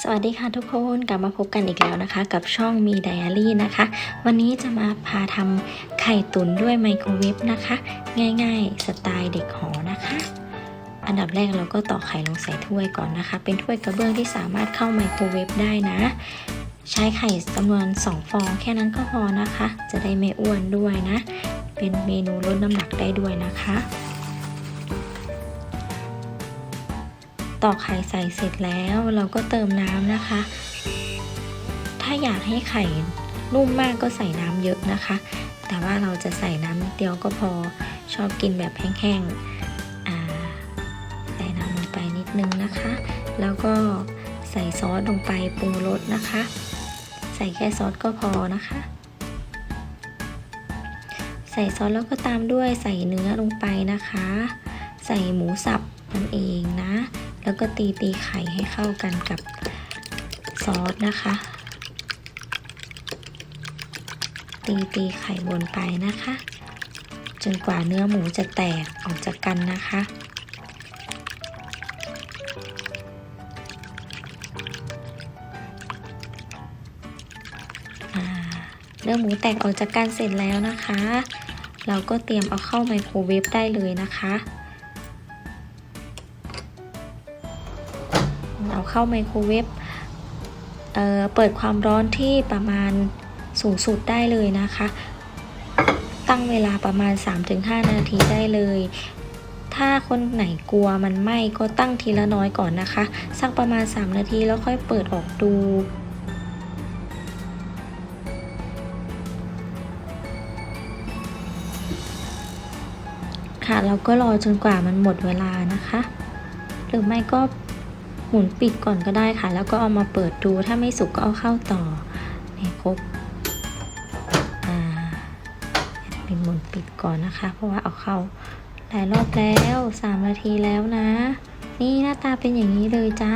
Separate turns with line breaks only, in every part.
สวัสดีค่ะทุกคนกลับมาพบกันอีกแล้วนะคะ กับช่องมีไดอารี่นะคะ วันนี้จะมาพาทำไข่ตุ๋นด้วยไมโครเวฟนะคะ ง่ายๆ สไตล์เด็กหอนะคะ อันดับแรกเราก็ตอกไข่ลงใส่ถ้วยก่อนนะคะ เป็นถ้วยกระเบื้องที่สามารถเข้าไมโครเวฟได้นะ ใช้ไข่จำนวน 2 ฟองแค่นั้นก็พอนะคะ จะได้ไม่อ้วนด้วยนะ เป็นเมนูลดน้ำหนักได้ด้วยนะคะ ตอกไข่ใส่เสร็จแล้วเราก็เติมน้ำนะคะ ถ้าอยากให้ไข่นุ่มมากก็ใส่น้ำเยอะนะคะ แต่ว่าเราจะใส่น้ำนิดเดียวก็พอชอบกินแบบแห้งๆใส่น้ำลงไปนิดนึงนะคะ แล้วก็ใส่ซอสลงไปปรุงรสนะคะ ใส่แค่ซอสก็พอนะคะ ใส่ซอสแล้วก็ตามด้วยใส่เนื้อลงไปนะคะ ใส่หมูสับนั่นเองนะ แล้วก็ตีตีไข่ให้เข้ากันกับซอสนะคะ ตีตีไข่วนไปนะคะ จนกว่าเนื้อหมูจะแตกออกจากกันนะคะเนื้อหมูแตกออกจากกันเสร็จแล้วนะคะ เราก็เตรียมเอาเข้าไมโครเวฟได้เลยนะคะ เอาเข้าไมโครเวฟเอ่อเปิดความร้อนที่ประมาณสูงสุดได้เลยนะคะ ตั้งเวลาประมาณ 3-5 นาทีได้เลย ถ้าคนไหนกลัวมันไหม้ก็ตั้งทีละน้อยก่อนนะคะ สักประมาณ 3 นาทีแล้วค่อยเปิดออกดูค่ะเราก็รอจนกว่ามันหมดเวลานะคะ หรือไม่ก็ มุนปิดก่อนก็ได้ค่ะ แล้วก็เอามาเปิดดูถ้าไม่สุกก็เอาเข้าต่อนี่ครบเป็นหมุนปิดก่อนนะคะ เพราะว่าเอาเข้าหลายรอบแล้วสามนาทีแล้วนะ นี่หน้าตาเป็นอย่างนี้เลยจ้า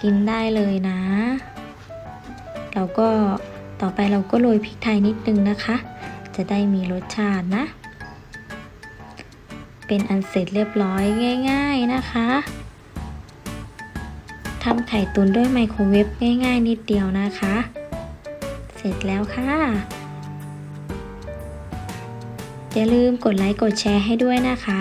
กินได้เลยนะ เราก็ต่อไปเราก็โรยพริกไทยนิดนึงนะคะ จะได้มีรสชาตินะ เป็นอันเสร็จเรียบร้อยง่าย ๆนะคะ ทำไข่ตุนด้วยไมโครเวฟง่าย ๆ นิดเดียวนะคะ เสร็จแล้วค่ะ อย่าลืมกดไลค์กดแชร์ให้ด้วยนะคะ